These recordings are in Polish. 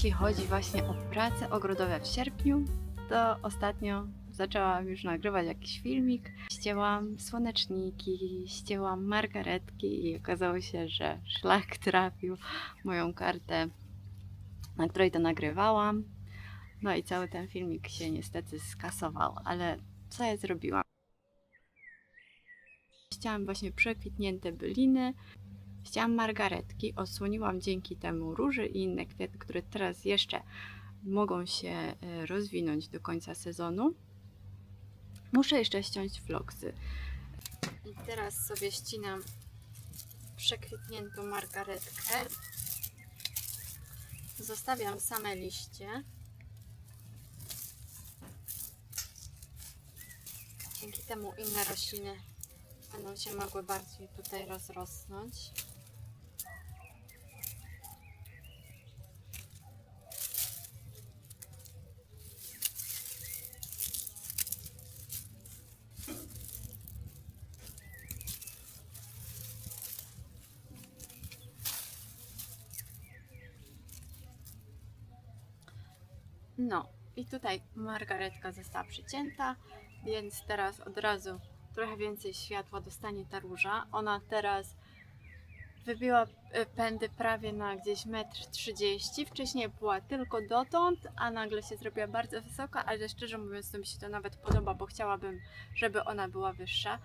Jeśli chodzi właśnie o prace ogrodowe w sierpniu, to ostatnio zaczęłam już nagrywać jakiś filmik. Ścięłam słoneczniki, ścięłam margaretki i okazało się, że szlak trafił moją kartę, na której to nagrywałam. No i cały ten filmik się niestety skasował, ale co ja zrobiłam? Ścięłam właśnie przekwitnięte byliny, ścięłam margaretki, odsłoniłam dzięki temu róże i inne kwiaty, które teraz jeszcze mogą się e, rozwinąć do końca sezonu. Muszę jeszcze ściąć floksy. I teraz sobie ścinam przekwitniętą margaretkę. Zostawiam same liście. Dzięki temu inne rośliny będą się mogły bardziej tutaj rozrosnąć. No i tutaj margaretka została przycięta, więc teraz od razu trochę więcej światła dostanie ta róża. Ona teraz wybiła e, pędy prawie na gdzieś 1,30 m. Wcześniej była tylko dotąd, a nagle się zrobiła bardzo wysoka, ale szczerze mówiąc to mi się to nawet podoba, bo chciałabym, żeby ona była wyższa.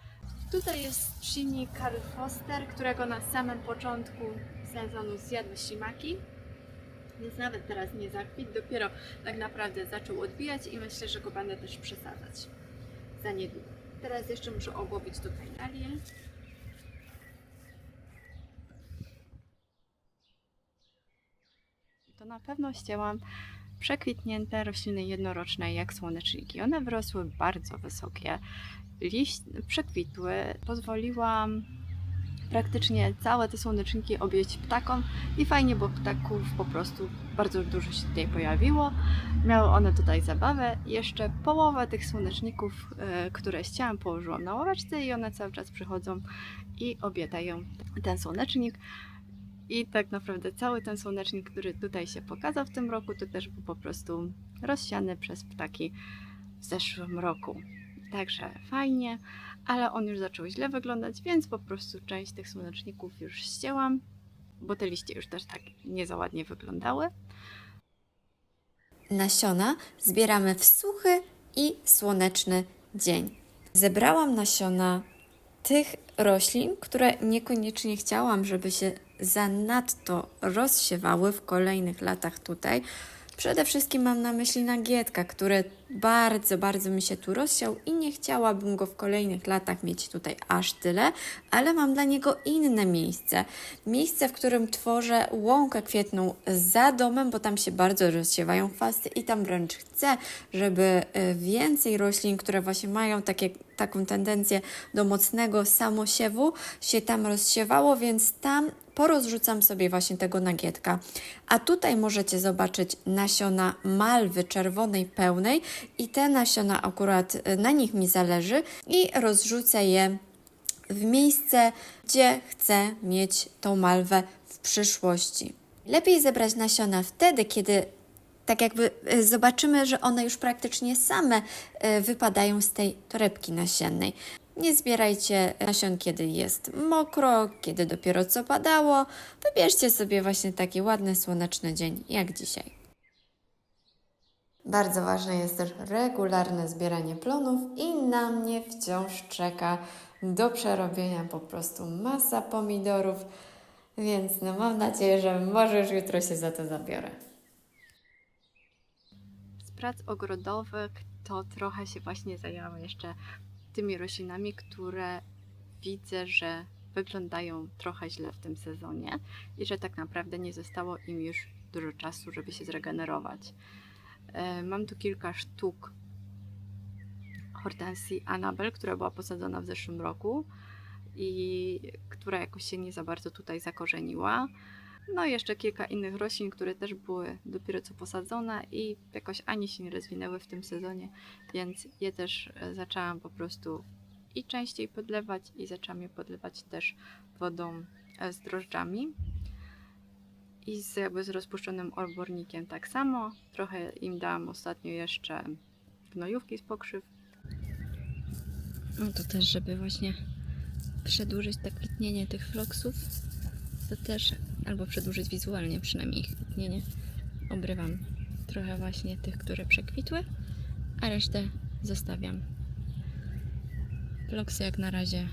Tutaj jest silnik Karl Foster, którego na samym początku sezonu zjadły ślimaki. Więc nawet teraz nie zakwit, dopiero tak naprawdę zaczął odbijać i myślę, że go będę też przesadzać za niedługo. Teraz jeszcze muszę obłowić tutaj dalię. To na pewno ścięłam przekwitnięte rośliny jednoroczne jak słoneczniki. One wyrosły bardzo wysokie, liść przekwitły. Pozwoliłam praktycznie całe te słoneczniki objąć ptakom i fajnie, bo ptaków po prostu bardzo dużo się tutaj pojawiło. Miały one tutaj zabawę. Jeszcze połowę tych słoneczników, e, które ścięłam, położyłam na ławeczce i one cały czas przychodzą i obiadają ten słonecznik. I tak naprawdę cały ten słonecznik, który tutaj się pokazał w tym roku, to też był po prostu rozsiany przez ptaki w zeszłym roku. Także fajnie, ale on już zaczął źle wyglądać, więc po prostu część tych słoneczników już ścięłam, bo te liście już też tak nie za ładnie wyglądały. Nasiona zbieramy w suchy i słoneczny dzień. Zebrałam nasiona tych roślin, które niekoniecznie chciałam, żeby się zanadto rozsiewały w kolejnych latach tutaj. Przede wszystkim mam na myśli nagietka, który bardzo, bardzo mi się tu rozsiał i nie chciałabym go w kolejnych latach mieć tutaj aż tyle, ale mam dla niego inne miejsce. Miejsce, w którym tworzę łąkę kwietną za domem, bo tam się bardzo rozsiewają chwasty i tam wręcz chcę, żeby y, więcej roślin, które właśnie mają takie, taką tendencję do mocnego samosiewu, się tam rozsiewało, więc tam porozrzucam sobie właśnie tego nagietka. A tutaj możecie zobaczyć nasiona malwy czerwonej pełnej i te nasiona akurat y, na nich mi zależy i rozrzucę je w miejsce, gdzie chcę mieć tą malwę w przyszłości. Lepiej zebrać nasiona wtedy, kiedy tak jakby y, zobaczymy, że one już praktycznie same y, wypadają z tej torebki nasiennej. Nie zbierajcie nasion, kiedy jest mokro, kiedy dopiero co padało. Wybierzcie sobie właśnie taki ładny, słoneczny dzień, jak dzisiaj. Bardzo ważne jest też regularne zbieranie plonów i na mnie wciąż czeka do przerobienia po prostu masa pomidorów, więc no mam nadzieję, że może już jutro się za to zabiorę. Z prac ogrodowych to trochę się właśnie zajęłam jeszcze tymi roślinami, które widzę, że wyglądają trochę źle w tym sezonie i że tak naprawdę nie zostało im już dużo czasu, żeby się zregenerować. E, Mam tu kilka sztuk hortensji Annabel, która była posadzona w zeszłym roku i która jakoś się nie za bardzo tutaj zakorzeniła. No i jeszcze kilka innych roślin, które też były dopiero co posadzone i jakoś ani się nie rozwinęły w tym sezonie, więc je też e, zaczęłam po prostu i częściej podlewać i zaczęłam je podlewać też wodą e, z drożdżami. I z, jakby z rozpuszczonym obornikiem tak samo. Trochę im dałam ostatnio jeszcze gnojówki z pokrzyw. No to też, żeby właśnie przedłużyć tak kwitnienie tych floksów, to też, albo przedłużyć wizualnie przynajmniej ich kwitnienie, obrywam trochę właśnie tych, które przekwitły, a resztę zostawiam. Floksy jak na razie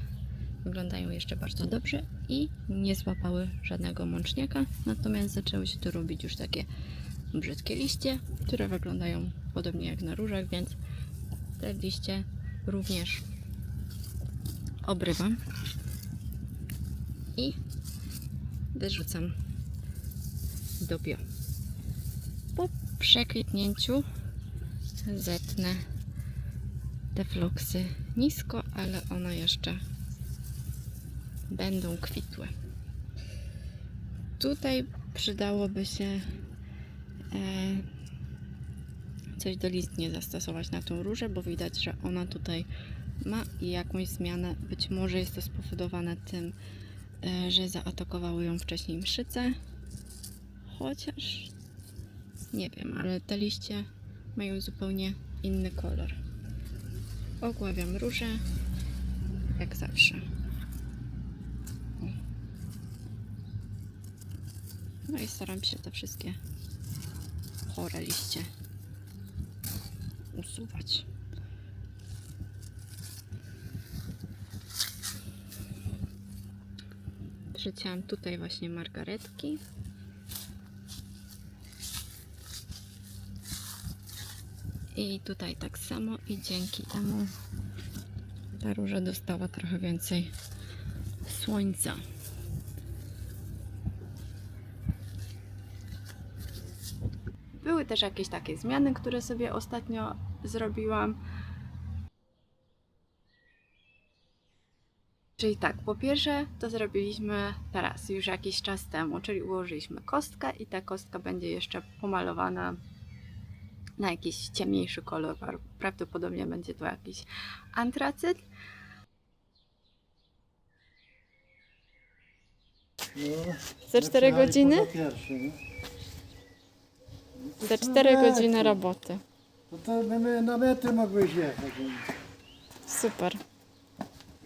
wyglądają jeszcze bardzo dobrze i nie złapały żadnego mączniaka, natomiast zaczęły się tu robić już takie brzydkie liście, które wyglądają podobnie jak na różach, więc te liście również obrywam i wyrzucam do bio. Po przekwitnięciu zetnę te floksy nisko, ale one jeszcze będą kwitłe. Tutaj przydałoby się e, coś dolistnie zastosować na tą różę, bo widać, że ona tutaj ma jakąś zmianę. Być może jest to spowodowane tym, że zaatakowały ją wcześniej mszyce. Chociaż nie wiem, ale te liście mają zupełnie inny kolor. Ogławiam różę jak zawsze. No i staram się te wszystkie chore liście usuwać. Przecięłam tutaj właśnie margaretki. I tutaj tak samo i dzięki temu ta róża dostała trochę więcej słońca. Były też jakieś takie zmiany, które sobie ostatnio zrobiłam. Czyli tak, po pierwsze to zrobiliśmy teraz, już jakiś czas temu, czyli ułożyliśmy kostkę i ta kostka będzie jeszcze pomalowana na jakiś ciemniejszy kolor. Pra- Prawdopodobnie będzie to jakiś antracyt. No, Za my 4 przyjechali godziny? Pierwszy, nie? Za To 4 metry. godziny roboty. To, to my, na metry mogłeś jechać. Super.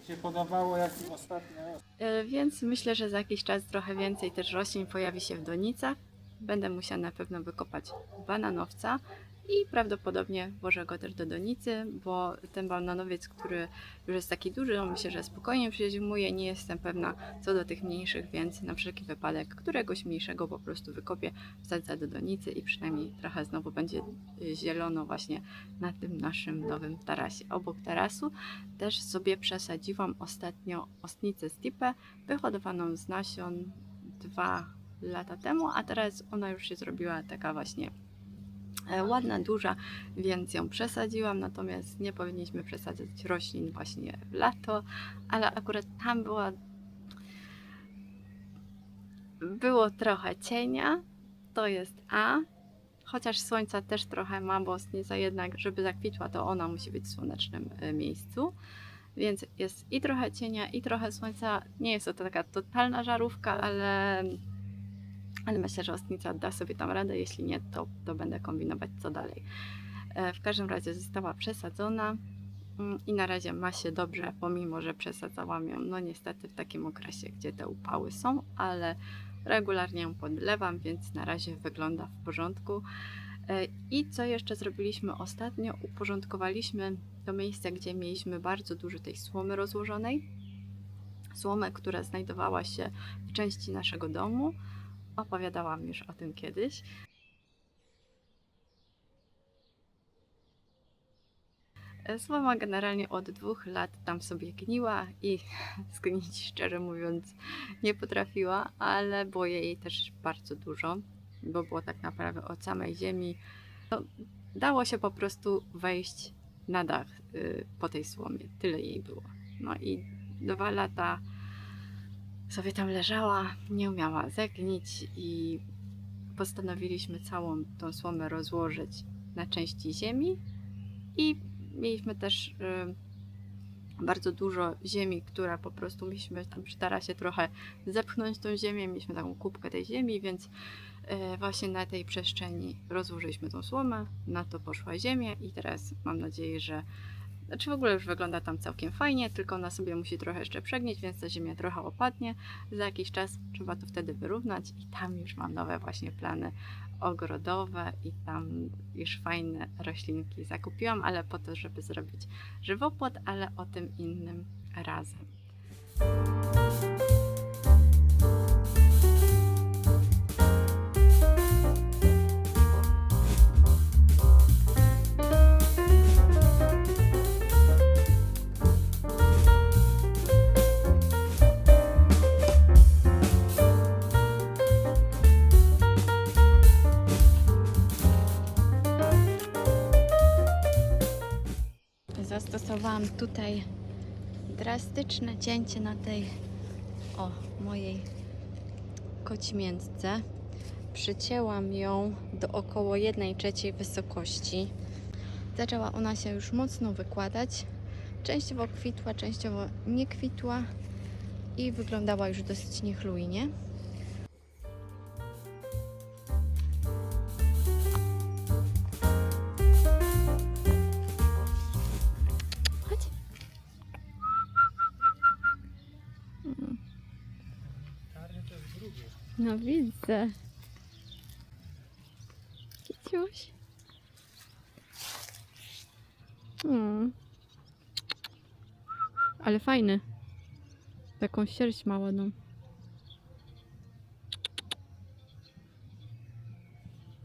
Się podobało jak ostatnio. E, Więc myślę, że za jakiś czas trochę więcej też roślin pojawi się w donicach. Będę musiała na pewno wykopać bananowca i prawdopodobnie włożę go też do donicy, bo ten bananowiec, który już jest taki duży, on myślę, że spokojnie przezimuje. Nie jestem pewna co do tych mniejszych, więc na wszelki wypadek któregoś mniejszego po prostu wykopię, wsadzę do donicy i przynajmniej trochę znowu będzie zielono właśnie na tym naszym nowym tarasie. Obok tarasu też sobie przesadziłam ostatnio ostnicę stipę, wyhodowaną z nasion dwa lata temu, a teraz ona już się zrobiła taka właśnie ładna, duża, więc ją przesadziłam, natomiast nie powinniśmy przesadzać roślin właśnie w lato, ale akurat tam była było trochę cienia, to jest A, chociaż słońca też trochę ma, bo ostnica jednak, żeby zakwitła, to ona musi być w słonecznym e, miejscu. Więc jest i trochę cienia, i trochę słońca. Nie jest to taka totalna żarówka, ale, ale myślę, że ostnica da sobie tam radę. Jeśli nie, to, to będę kombinować co dalej. E, W każdym razie została przesadzona mm, i na razie ma się dobrze, pomimo że przesadzałam ją, no niestety w takim okresie, gdzie te upały są, ale regularnie ją podlewam, więc na razie wygląda w porządku. E, I co jeszcze zrobiliśmy ostatnio? Uporządkowaliśmy to miejsce, gdzie mieliśmy bardzo dużo tej słomy rozłożonej. Słomę, która znajdowała się w części naszego domu. Opowiadałam już o tym kiedyś. Słoma generalnie od dwóch lat tam sobie gniła i zgnić szczerze mówiąc nie potrafiła, ale było jej też bardzo dużo, bo było tak naprawdę od samej ziemi. No, dało się po prostu wejść na dach y, po tej słomie. Tyle jej było. No i dwa lata sobie tam leżała, nie umiała zegnić i postanowiliśmy całą tą słomę rozłożyć na części ziemi. I mieliśmy też y, bardzo dużo ziemi, która po prostu mieliśmy tam przy tarasie trochę zepchnąć tą ziemię, mieliśmy taką kubkę tej ziemi, więc e, właśnie na tej przestrzeni rozłożyliśmy tą słomę, na to poszła ziemia i teraz mam nadzieję, że znaczy w ogóle już wygląda tam całkiem fajnie, tylko ona sobie musi trochę jeszcze przegnieć, więc ta ziemia trochę opadnie. Za jakiś czas trzeba to wtedy wyrównać i tam już mam nowe właśnie plany ogrodowe i tam już fajne roślinki zakupiłam, ale po to, żeby zrobić żywopłot, ale o tym innym razem. Zastosowałam tutaj drastyczne cięcie na tej o mojej kocimiętce. Przycięłam ją do około 1 trzeciej wysokości. Zaczęła ona się już mocno wykładać. Częściowo kwitła, częściowo nie kwitła i wyglądała już dosyć niechlujnie. No widzę. Kiciuś. Hmm. Ale fajny. Taką sierść ma ładną.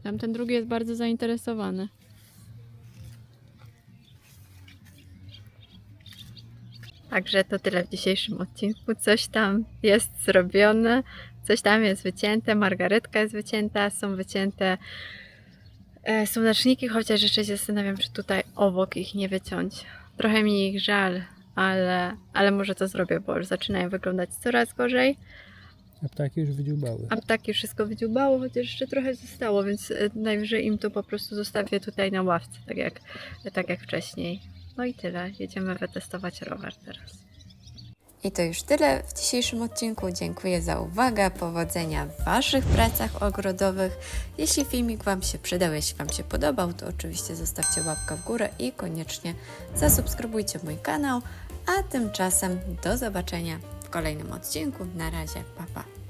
Tamten drugi jest bardzo zainteresowany. Także to tyle w dzisiejszym odcinku. Coś tam jest zrobione, coś tam jest wycięte, margaretka jest wycięta, są wycięte e, słoneczniki, chociaż jeszcze się zastanawiam, czy tutaj obok ich nie wyciąć. Trochę mi ich żal, ale, ale może to zrobię, bo już zaczynają wyglądać coraz gorzej. A ptaki już wydziubały. A ptaki wszystko wydziubało, chociaż jeszcze trochę zostało, więc e, najwyżej im to po prostu zostawię tutaj na ławce, tak jak, tak jak wcześniej. No i tyle. Jedziemy wytestować rower teraz. I to już tyle w dzisiejszym odcinku. Dziękuję za uwagę, powodzenia w Waszych pracach ogrodowych. Jeśli filmik Wam się przydał, jeśli Wam się podobał, to oczywiście zostawcie łapkę w górę i koniecznie zasubskrybujcie mój kanał. A tymczasem do zobaczenia w kolejnym odcinku. Na razie, pa pa.